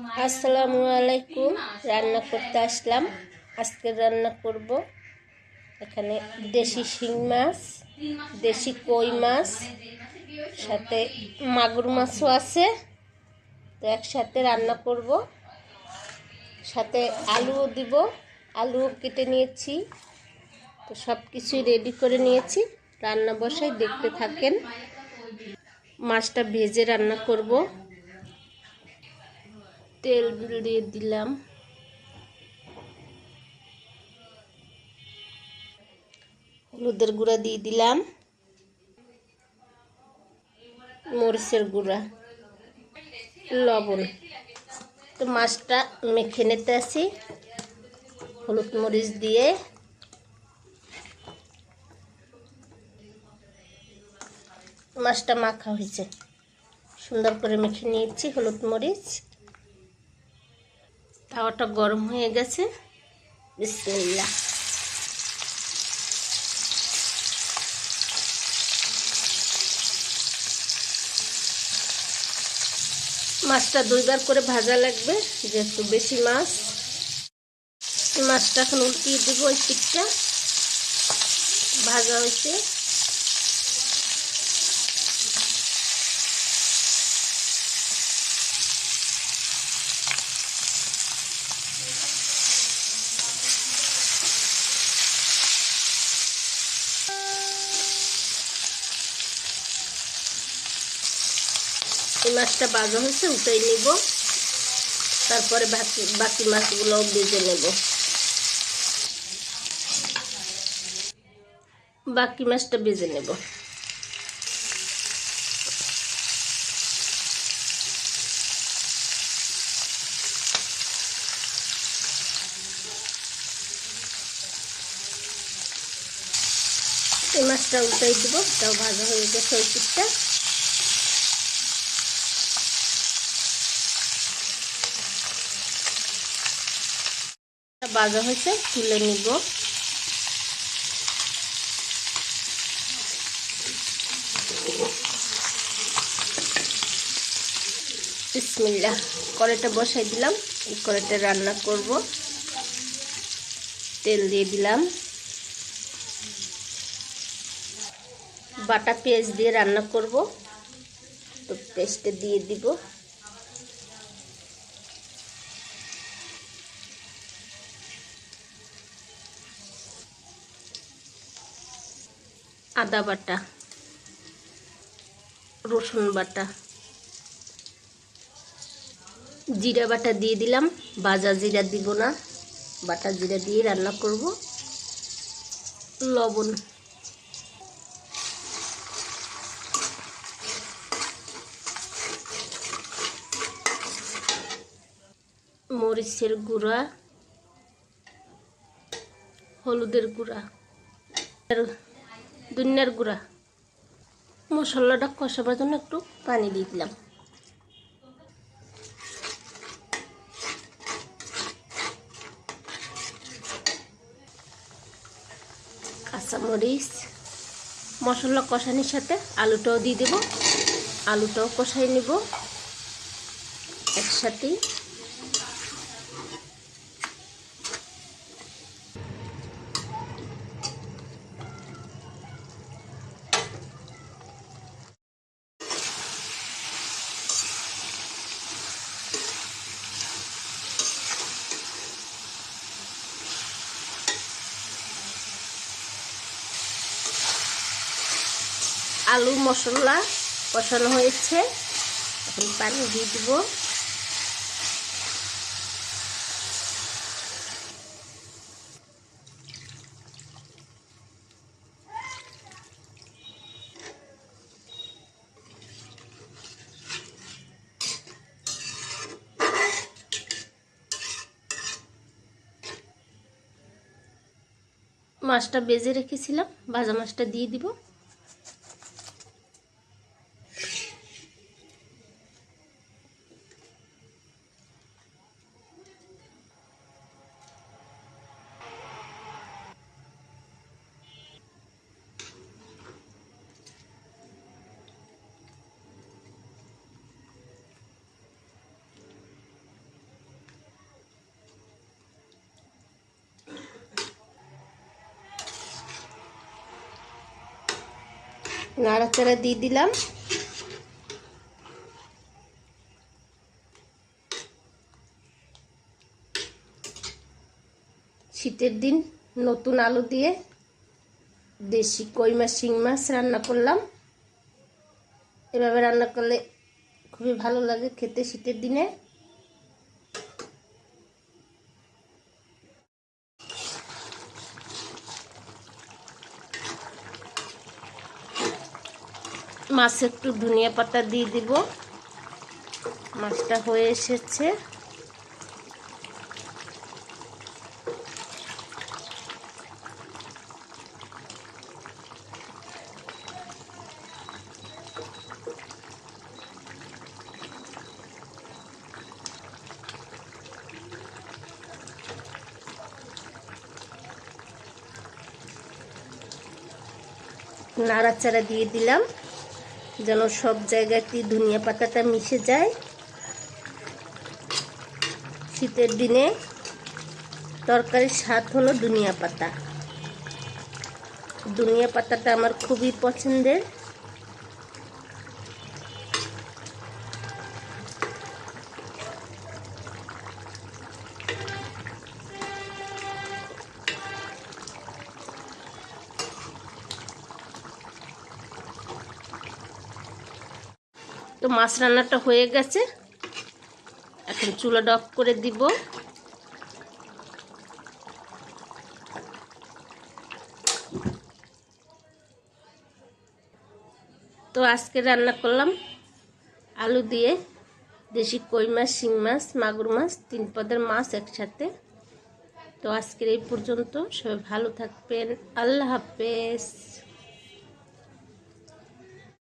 আসসালামু আলাইকুম। রান্না করতে আসলাম। আজকে রান্না করব এখানে দেশি শিং মাছ, দেশি কই মাছ, সাথে মাগুর মাছও আছে। তো একসাথে রান্না করব। সাথে আলুও দিব। আলুও কেটে নিয়েছি। তো সব কিছুই রেডি করে নিয়েছি। রান্না বসাই দেখতে থাকেন। মাছটা ভেজে রান্না করব। তেল দিয়ে দিলাম। হলুদের গুঁড়া দিয়ে দিলাম। মরিচের গুঁড়া। লবণ। তো মাছটা মেখে নিতে আসি। হলুদ মরিচ দিয়ে। মাছটা মাখা হয়েছে। সুন্দর করে মেখে নিয়েছি হলুদ মরিচ। তাওয়াটা গরম হয়ে গেছে। বিসমিল্লাহ। মাছটা দুইবার করে ভাজা লাগবে, যেহেতু বেশি মাছ। মাছটা এখন উল্টিয়ে দেবো ওই ভাজা হয়েছে। মাছটা বাজা হয়েছে উঠাই নিব। তারপরে বাকি বাকি মাছগুলোও ভেজে নেব। বাকি মাছটা ভেজে নেব। এই মাছটা উল্টাই দেবো তাও ভাজা হয়ে গেছে ওই পিঠটা বাজা হয়েছে, তুলে নিব। বিসমিল্লা কড়াইটা বসাই দিলাম, এই কড়াইটা রান্না করব। তেল দিয়ে দিলাম। বাটা পেঁয়াজ দিয়ে রান্না করব। তো পেস্টে দিয়ে দিব। আদা বাটা, রসুন বাটা, জিরা বাটা দিয়ে দিলাম। বাজা জিরা দিব না, বাটা জিরা দিয়ে রান্না করব। লবণ। মরিচের গুঁড়া, হলুদের গুঁড়া। দুনিয়ার গুঁড়া। মশলাটা কষাবার জন্য একটু পানি দিয়ে দিলাম। কাঁচামরিচ, মশলা কষানির সাথে আলুটাও দিয়ে দেব। আলুটাও কষাই নেব। একসাথেই আলু মশলা কষানো হয়েছে। এখন পানি দিয়ে দিব। মাছটা বেজে রেখেছিলাম। ভাজা মাছটা দিয়ে দিব। নাড়াচাড়া দিয়ে দিলাম। শীতের দিন নতুন আলু দিয়ে দেশি কই মাছ, শিং মাছ রান্না করলাম। এভাবে রান্না করলে খুবই ভালো লাগে খেতে শীতের দিনে। মাছে একটু ধনিয়া পাতা দিয়ে দিব। মাছটা হয়ে এসেছে। নাড়াচাড়া দিয়ে দিলাম। যেন সব জায়গাতে ধনিয়া পাতাটা মিশে যায়। শীতের দিনে তরকারির স্বাদ হলো ধনিয়া পাতা। ধনিয়া পাতাটা আমার খুবই পছন্দের। মাছ রান্নাটা হয়ে গেছে। এখন চুলা ডক করে দিব। তো আজকে রান্না করলাম আলু দিয়ে দেশি কই মাছ, শিং মাছ, মাগুর মাছ, তিন পদের মাছ একসাথে। তো আজকের এই পর্যন্ত সবাই ভালো থাকবেন। আল্লাহ হাফেজ।